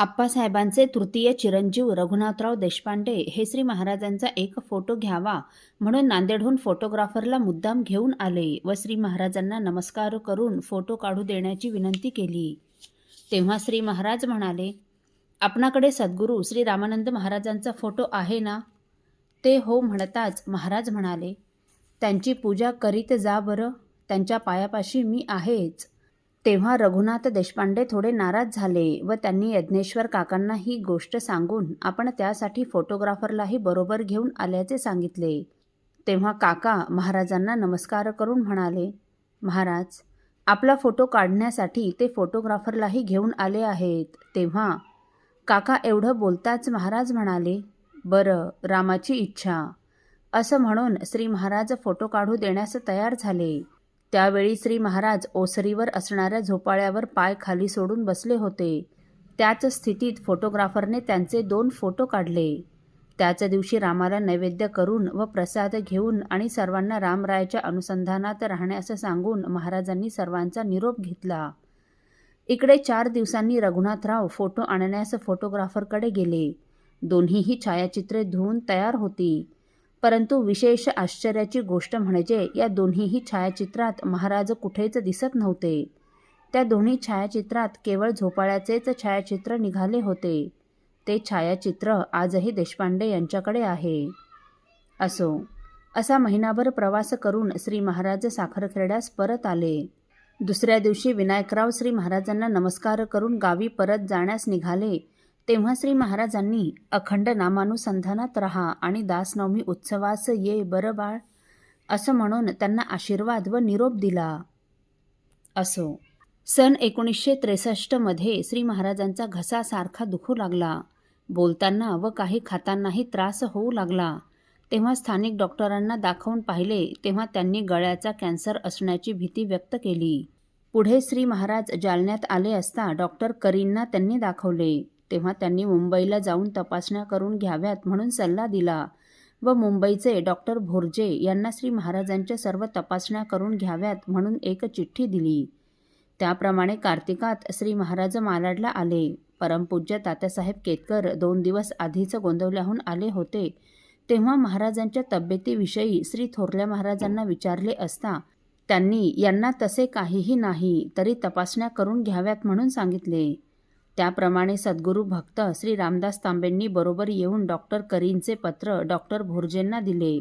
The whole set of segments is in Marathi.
आप्पासाहेबांचे तृतीय चिरंजीव रघुनाथराव देशपांडे हे श्री महाराजांचा एक फोटो घ्यावा म्हणून नांदेडहून फोटोग्राफरला मुद्दाम घेऊन आले व श्री महाराजांना नमस्कार करून फोटो काढू देण्याची विनंती केली. तेव्हा श्री महाराज म्हणाले आपणाकडे सद्गुरू श्री रामानंद महाराजांचा फोटो आहे ना? ते हो म्हणताच महाराज म्हणाले त्यांची पूजा करीत जा बरं त्यांच्या पायापाशी मी आहेच. तेव्हा रघुनाथ देशपांडे थोडे नाराज झाले व त्यांनी यज्ञेश्वर काकांना ही गोष्ट सांगून आपण त्यासाठी फोटोग्राफरलाही बरोबर घेऊन आल्याचे सांगितले. तेव्हा काका महाराजांना नमस्कार करून म्हणाले महाराज आपला फोटो काढण्यासाठी ते फोटोग्राफरलाही घेऊन आले आहेत. तेव्हा काका एवढं बोलताच महाराज म्हणाले बरं रामाची इच्छा. असं म्हणून श्री महाराज फोटो काढू देण्यास तयार झाले. त्यावेळी श्री महाराज ओसरीवर असणाऱ्या झोपाळ्यावर पाय खाली सोडून बसले होते. त्याच स्थितीत फोटोग्राफरने त्यांचे दोन फोटो काढले. त्याच दिवशी रामाला नैवेद्य करून व प्रसाद घेऊन आणि सर्वांना रामरायाच्या अनुसंधानात राहण्यास सांगून महाराजांनी सर्वांचा निरोप घेतला. इकडे चार दिवसांनी रघुनाथराव फोटो आणण्यास फोटोग्राफरकडे गेले. दोन्हीही छायाचित्रे धुवून तयार होती. परंतु विशेष आश्चर्याची गोष्ट म्हणजे या दोन्हीही छायाचित्रात महाराज कुठेच दिसत नव्हते. त्या दोन्ही छायाचित्रात केवळ झोपाळ्याचेच छायाचित्र निघाले होते. ते छायाचित्र आजही देशपांडे यांच्याकडे आहे. असो असा महिनाभर प्रवास करून श्री महाराज साखरखेड्यास परत आले. दुसऱ्या दिवशी विनायकराव श्री महाराजांना नमस्कार करून गावी परत जाण्यास निघाले. तेव्हा श्री महाराजांनी अखंड नामानुसंधानात राहा आणि दासनवमी उत्सवास ये बरं बाळ असं म्हणून त्यांना आशीर्वाद व निरोप दिला. असो. सन एकोणीसशे त्रेसष्टमध्ये श्री महाराजांचा घसा सारखा दुखू लागला. बोलताना व काही खातानाही त्रास होऊ लागला. तेव्हा स्थानिक डॉक्टरांना दाखवून पाहिले तेव्हा त्यांनी गळ्याचा कॅन्सर असण्याची भीती व्यक्त केली. पुढे श्री महाराज जालन्यात आले असता डॉक्टर करींना त्यांनी दाखवले. तेव्हा त्यांनी मुंबईला जाऊन तपासण्या करून घ्याव्यात म्हणून सल्ला दिला व मुंबईचे डॉक्टर भोरजे यांना श्री महाराजांच्या सर्व तपासण्या करून घ्याव्यात म्हणून एक चिठ्ठी दिली. त्याप्रमाणे कार्तिकात श्री महाराज मालाडला आले. परमपूज्य तात्यासाहेब केतकर दोन दिवस आधीच गोंदवल्याहून आले होते. तेव्हा महाराजांच्या तब्येतीविषयी श्री थोरल्या महाराजांना विचारले असता त्यांनी यांना तसे काहीही नाही तरी तपासण्या करून घ्याव्यात म्हणून सांगितले. त्याप्रमाणे सद्गुरू भक्त श्री रामदास तांबेंनी बरोबर येऊन डॉक्टर करींचे पत्र डॉक्टर भोरजेंना दिले.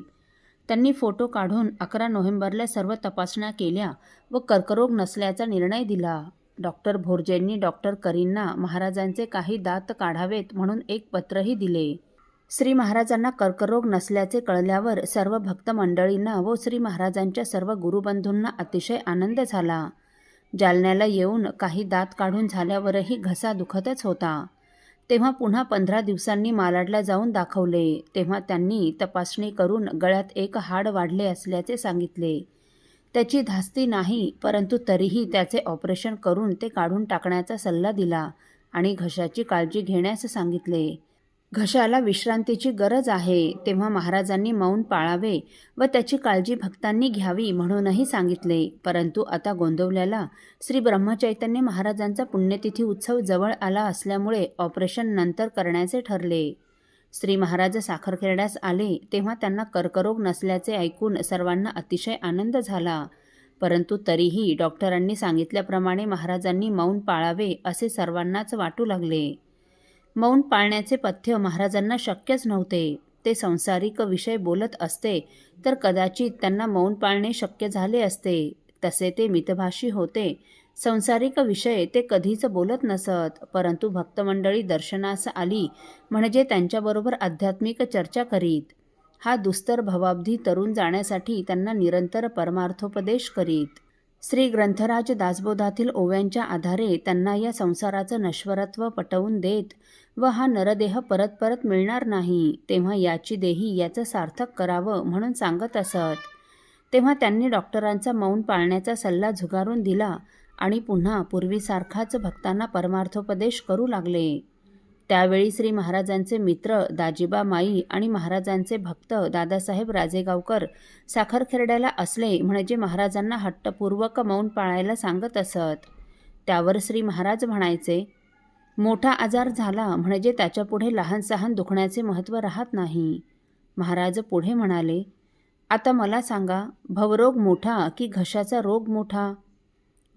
त्यांनी फोटो काढून अकरा नोव्हेंबरला सर्व तपासण्या केल्या व कर्करोग नसल्याचा निर्णय दिला. डॉक्टर भोरजेंनी डॉक्टर करींना महाराजांचे काही दात काढावेत म्हणून एक पत्रही दिले. श्री महाराजांना कर्करोग नसल्याचे कळल्यावर सर्व भक्त मंडळींना व श्री महाराजांच्या सर्व गुरुबंधूंना अतिशय आनंद झाला. जालन्याला येऊन काही दात काढून झाल्यावरही घसा दुखतच होता. तेव्हा पुन्हा पंधरा दिवसांनी मालाडला जाऊन दाखवले. तेव्हा त्यांनी तपासणी करून गळ्यात एक हाड वाढले असल्याचे सांगितले. त्याची धास्ती नाही परंतु तरीही त्याचे ऑपरेशन करून ते काढून टाकण्याचा सल्ला दिला आणि घशाची काळजी घेण्यास सांगितले. घशाला विश्रांतीची गरज आहे तेव्हा महाराजांनी मौन पाळावे व त्याची काळजी भक्तांनी घ्यावी म्हणूनही सांगितले. परंतु आता गोंदवल्याला श्री ब्रह्मचैतन्य महाराजांचा पुण्यतिथी उत्सव जवळ आला असल्यामुळे ऑपरेशन नंतर करण्याचे ठरले. श्री महाराज साखरखेरड्यास आले तेव्हा त्यांना कर्करोग नसल्याचे ऐकून सर्वांना अतिशय आनंद झाला. परंतु तरीही डॉक्टरांनी सांगितल्याप्रमाणे महाराजांनी मौन पाळावे असे सर्वांनाच वाटू लागले. मौन पाळण्याचे पथ्य महाराजांना शक्यच नव्हते. ते संसारिक विषय बोलत असते तर कदाचित त्यांना मौन पाळणे शक्य झाले असते. तसे ते मितभाषी होते. संसारिक विषय ते कधीच बोलत नसत परंतु भक्तमंडळी दर्शनास आली म्हणजे त्यांच्याबरोबर आध्यात्मिक चर्चा करीत. हा दुस्तर भवाब्धी तरुण जाण्यासाठी त्यांना निरंतर परमार्थोपदेश करीत. श्री ग्रंथराज दासबोधातील ओव्यांच्या आधारे त्यांना या संसाराचं नश्वरत्व पटवून देत व हा नरदेह परत परत मिळणार नाही तेव्हा याची देही याचं सार्थक करावं म्हणून सांगत असत. तेव्हा त्यांनी डॉक्टरांचा मौन पाळण्याचा सल्ला झुगारून दिला आणि पुन्हा पूर्वीसारखाच भक्तांना परमार्थोपदेश करू लागले. त्यावेळी श्री महाराजांचे मित्र दाजीबा माई आणि महाराजांचे भक्त दादासाहेब राजेगावकर साखरखेरड्याला असले म्हणजे महाराजांना हट्टपूर्वक मौन पाळायला सांगत असत. त्यावर श्री महाराज म्हणायचे मोठा आजार झाला म्हणजे त्याच्यापुढे लहान सहान दुखण्याचे महत्त्व राहत नाही. महाराज पुढे म्हणाले आता मला सांगा भवरोग मोठा की घशाचा रोग मोठा?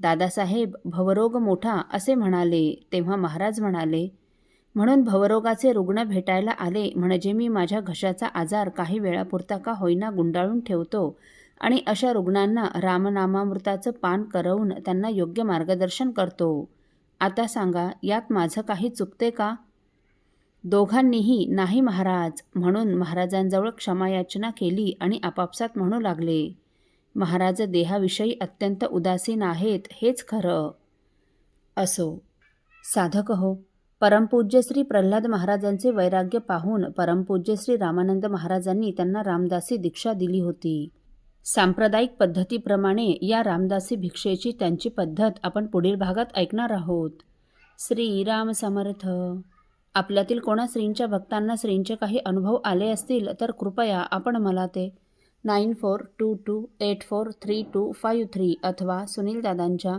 दादासाहेब भवरोग मोठा असे म्हणाले तेव्हा महाराज म्हणाले म्हणून भवरोगाचे रुग्ण भेटायला आले म्हणजे मी माझ्या घशाचा आजार काही वेळापुरता का होईना गुंडाळून ठेवतो आणि अशा रुग्णांना रामनामामृताचं पान करवून त्यांना योग्य मार्गदर्शन करतो. आता सांगा यात माझं काही चुकते का? दोघांनीही नाही महाराज म्हणून महाराजांजवळ क्षमायाचना केली आणि आपापसात म्हणू लागले महाराज देहाविषयी अत्यंत उदासीन आहेत हेच खरं. असो. साधक हो. परमपूज्य श्री प्रल्हाद महाराजांचे वैराग्य पाहून परमपूज्य श्री रामानंद महाराजांनी त्यांना रामदासी दीक्षा दिली होती. सांप्रदायिक पद्धतीप्रमाणे या रामदासी भिक्षेची त्यांची पद्धत आपण पुढील भागात ऐकणार आहोत. श्रीराम समर्थ. आपल्यातील कोणा श्रींच्या भक्तांना श्रींचे काही अनुभव आले असतील तर कृपया आपण मला ते nine four two two eight four three two five three अथवा सुनील दादांच्या